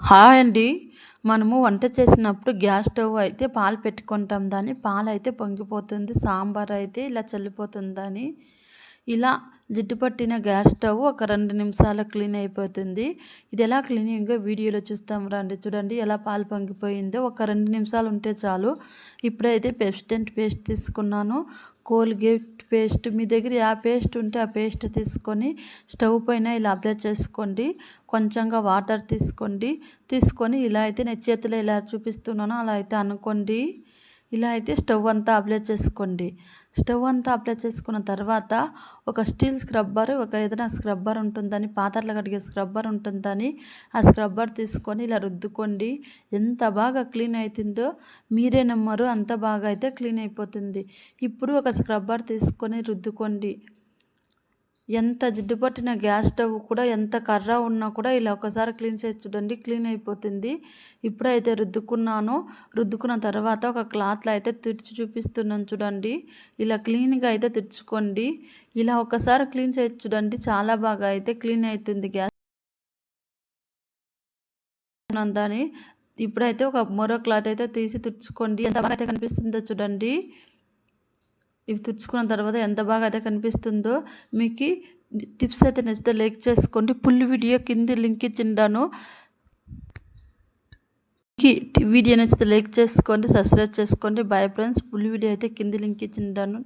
Hi అండి. మనము వంట చేసినప్పుడు గ్యాస్ స్టవ్ అయితే పాలు పెట్టుకుంటాం దాన్ని. పాలు అయితే పొంగిపోతుంది సాంబార్ అయితే ఇలా చల్లిపోతుందని. ఇలా జిడ్డు పట్టిన గ్యాస్ స్టవ్ ఒక రెండు నిమిషాలు క్లీన్ అయిపోతుంది. ఇది ఎలా క్లీనింగ్? వీడియోలో చూస్తాం రండి. చూడండి ఎలా పాలు పొంగిపోయిందో. ఒక రెండు నిమిషాలు ఉంటే చాలు. ఇప్పుడైతే పెస్టెంట్ పేస్ట్ తీసుకున్నాను. Colgate paste. మీ దగ్గర ఆ పేస్ట్ ఉంటే ఆ పేస్ట్ తీసుకొని స్టవ్ పైన ఇలా అప్లై చేసుకోండి. కొంచెంగా వాటర్ తీసుకోండి. తీసుకొని ఇలా అయితే నేను చేతిలో ఇలా చూపిస్తున్నానో అలా అయితే అనుకోండి. ఇలా అయితే స్టవ్ అంతా అప్లై చేసుకోండి. స్టవ్ అంతా అప్లై చేసుకున్న తర్వాత ఒక స్టీల్ స్క్రబ్బర్ ఒక ఏదైనా స్క్రబ్బర్ ఉంటుందని పాత్రలు కడిగే స్క్రబ్బర్ ఉంటుందని ఆ స్క్రబ్బర్ తీసుకొని ఇలా రుద్దుకోండి. ఎంత బాగా క్లీన్ అవుతుందో మీరే నమ్మరు అంత బాగా అయితే క్లీన్ అయిపోతుంది. ఇప్పుడు ఒక స్క్రబ్బర్ తీసుకొని రుద్దుకోండి. ఎంత జిడ్డు పట్టిన గ్యాస్ స్టవ్ కూడా ఎంత కర్ర ఉన్నా కూడా ఇలా ఒకసారి క్లీన్ చేసి చూడండి క్లీన్ అయిపోతుంది. ఇప్పుడైతే రుద్దుకున్నాను. రుద్దుకున్న తర్వాత ఒక క్లాత్లో అయితే తిరిచి చూపిస్తున్నాను చూడండి. ఇలా క్లీన్గా అయితే తెచ్చుకోండి ఇలా ఒకసారి క్లీన్ చేసి చూడండి చాలా బాగా అయితే క్లీన్ అవుతుంది గ్యాస్ దాన్ని ఇప్పుడైతే ఒక మరో క్లాత్ అయితే తీసి తుడుచుకోండి. ఎంత బాగా అయితే కనిపిస్తుందో చూడండి. ఇవి తుడుచుకున్న తర్వాత ఎంత బాగా అయితే కనిపిస్తుందో మీకు టిప్స్ అయితే నచ్చితే లైక్ చేసుకోండి. ఫుల్ వీడియో కింద లింక్ ఇచ్చిండాను. వీడియో నచ్చితే లైక్ చేసుకోండి సబ్స్క్రైబ్ చేసుకోండి. బాయ్ ఫ్రెండ్స్ ఫుల్ వీడియో అయితే కింద లింక్ ఇచ్చిండాను.